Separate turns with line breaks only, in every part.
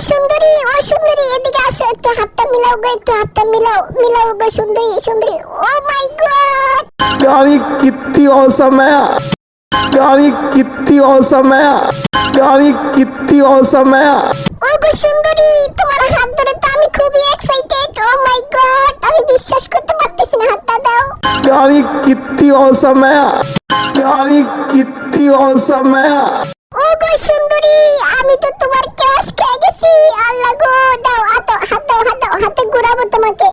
সুন্দরী ও সুন্দরী এদিকে আসো একটু হাতটা মিলাও গো একটু হাতটা মিলাও মিলাও গো সুন্দরী সুন্দরী। Oh my god!
গাড়ি কিত্তি অসম হ্যায় কিত্তি অসম হ্যায় কিত্তি অসম
ও গো সুন্দরী তোমার হাত ধরে তো আমি খুবই এক্সাইটেড ও মাই গড আমি বিশ্বাস করতে পারতেছি না হাতটা দাও।
গাড়ি কিত্তি অসম হ্যায় কিত্তি
অসম গো সুন্দরী, আমি তো তোমার ক্যাশ খেয়ে গেছি। আল্লাহ গো, দাও হাত হাত, দাও হাত, দাও, হাতে ঘুরাবো তোমাকে।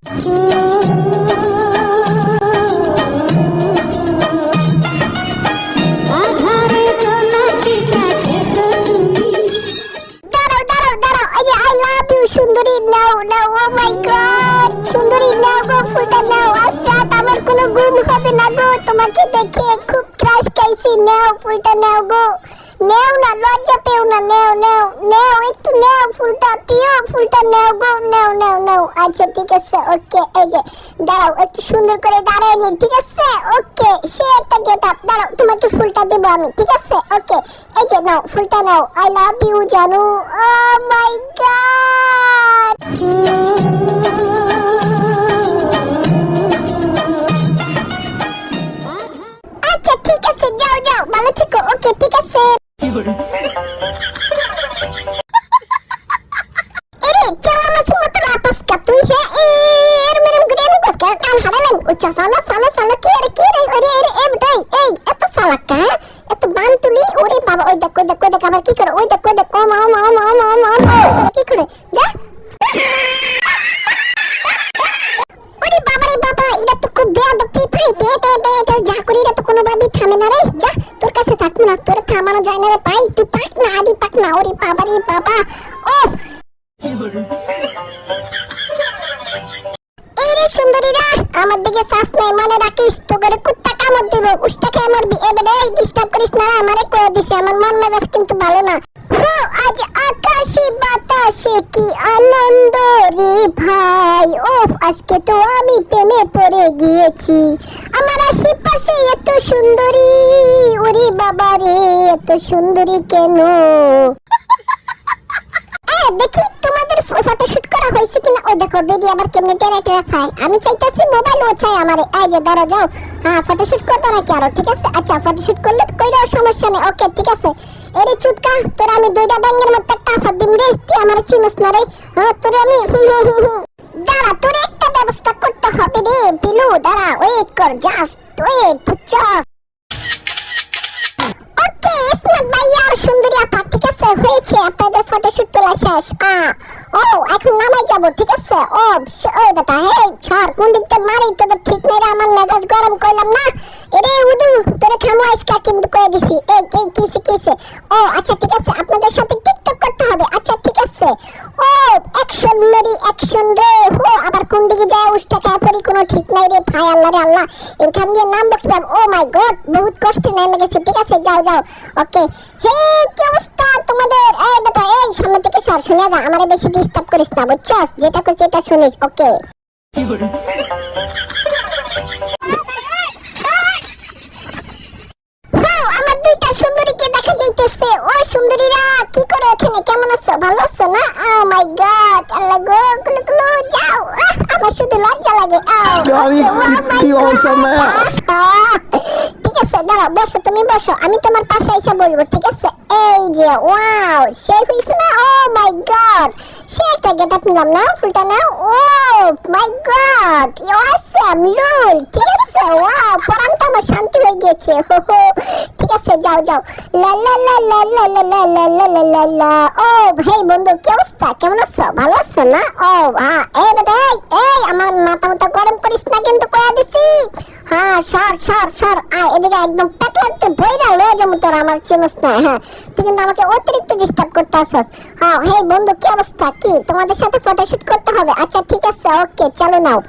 সুন্দরী। নাও নাও ও গড সুন্দরী, নাও গো, ফুলটা নাও। আচ্ছা আমার কোনো গুম হবে না গো। তোমাকে দেখে খুব ক্রাশ খাইছি। নাও, ফুলটা নাও গো। নেও না, লজ্জা পেও না, নেও নেও নেও, একটু নেও ফুলটা, পিও ফুলটা, নেও গো, নেও নেও নেও। আচ্ছা ঠিক আছে, ওকে, এই যে, দাঁড়াও, একটু সুন্দর করে দাঁড়ায় নি ঠিক আছে? ওকে, সে একটা গেট আপ দাঁড়াও, তোমাকে ফুলটা দেবো আমি, ঠিক আছে? ওকে, এই যে, নাও, ফুলটা নাও আই লাভ ইউ জানু ও মাই গড সালা সালা সালা কি রে কি রে ওরে এরে এ বেটাই এই এত সালা কা এত বান তুলি ওরে বাবা ওই দেখ দেখ দেখ আবার কি করে ওই দেখ দেখ মা মা মা মা মা কি করে যা ওরে বাবা রে বাবা এটা তো খুব বেয়াদবি ভাই বে বে বে এটা যা করি এটা থামে না রে যা থাকব না তোর থামানো যায় না রে ভাই। তুই পাক না আদি পাক না ওরে বাবা রে বাবা। ওফ! এই সুন্দরীরা, আমার দিকে শ্বাস নেই মনে রাখিস তো করে কুত্তা কামড় দিব উষ্টা খেয়ে মরবি এবারে ডিস্টার্ব করিস না আমারে কয়ে দিছে, আমার মন মেজাজ কিন্তু ভালো না। আজ আকাশে বাতাসে কি আনন্দ রে ভাই ও আজকে তো আমি প্রেমে পড়ে গিয়েছি। আমার আশেপাশে এত সুন্দরী, ওরে বাবা রে, এত সুন্দরী কেন? দেখি তোমাদের ফটোশুট করা হয়েছে কিনা? ও দেখো বেডি আবার কেমনে টেরা টেরা চাই আমি চাইতাছি মোবাইল ও চাই আমারে। এই যে ধরো যাও। হ্যাঁ ফটোশুট করবে নাকি আরও, ঠিক আছে? আচ্ছা ফটোশুট করলে কইরাও সমস্যা নেই। ওকে, ঠিক আছে। এরে চুটকা, তোর আমি দুইটা ব্যাঙ্গের মধ্যে আসার দিম রে। তুই আমার চিনিস না রে। হ্যাঁ তোর আমি দাঁড়া, তোর ব্যবস্থা করতে হবে রে বিলু দাঁড়া ওয়েট কর জাস্ট ওয়েট বুঝছস ওকে স্মার্ট ভাইয়া আর সুন্দরী আপা, ঠিক আছে? হয়েছে, আপনাদের ফটোশুট তোলা শেষ। আ, ও এখন নামাই যাব, ঠিক আছে? ও ওই বেটা হে সর, কোন দিক থেকে মারি, তোদের ঠিক নেই রে, আমার মেজাজ গরম করলাম না। এরে, উদু, তোরে খামো আজকে কিন্তু কয়ে দিছি। এই এই, কিসে কিসে? ও আচ্ছা ঠিক আছে, আপনাদের সাথে আছে। ও অ্যাকশন মেরি অ্যাকশন রে হো আবার কোন দিকে যায় উষ্টা খায় পড়ি কোনো ঠিক নাই রে ভাই আল্লাহ রে আল্লাহ। এখান দিয়ে নাম বসবে ও মাই গড বহুত কষ্টে নেমে গেছে ঠিক আছে? যাও যাও। ওকে হে কি অবস্থা তোমাদের? এই বেটা এই সামনে থেকে সর শুনে যা আমারে বেশি ডিস্টার্ব করিস না বুঝছস? যেটা কইছি এটা শুনিস ওকে ওয়াও, গড আল্লাহ গো কুলু যাও আমার শুধু লজ্জা লাগে
গাড়ি কি
অবস্থা ঠিক আছে দাঁড়াও বসো তুমি বসো আমি তোমার পাশে এসে বলব ঠিক আছে এই যে ওয়াও সে হয়েছে না ও মাই গড সে একটা গেট আপ নিলাম না ফুলটা না oh my god you Assam লুল ঠিক আছে ওয়াও পরামটা আমার শান্তি হয়ে গেছে হো হো ঠিক আছে যাও যাও ও ভাই বন্ধু কি অবস্থা কেমন আছো ভালো আছো না ও হ্যাঁ এই বেটা এই, আমার মাথা গরম করিস না কিন্তু দিছি হ্যাঁ সর সর সর আয় এদিকে একদম লয়ে তোর আমার না হ্যাঁ তুই কিন্তু আমাকে অতিরিক্ত ডিস্টার্ব করতে হ্যাঁ হে বন্ধু কি অবস্থা কি তোমাদের সাথে ফটোশুট করতে হবে আচ্ছা ঠিক আছে ওকে চলো নাও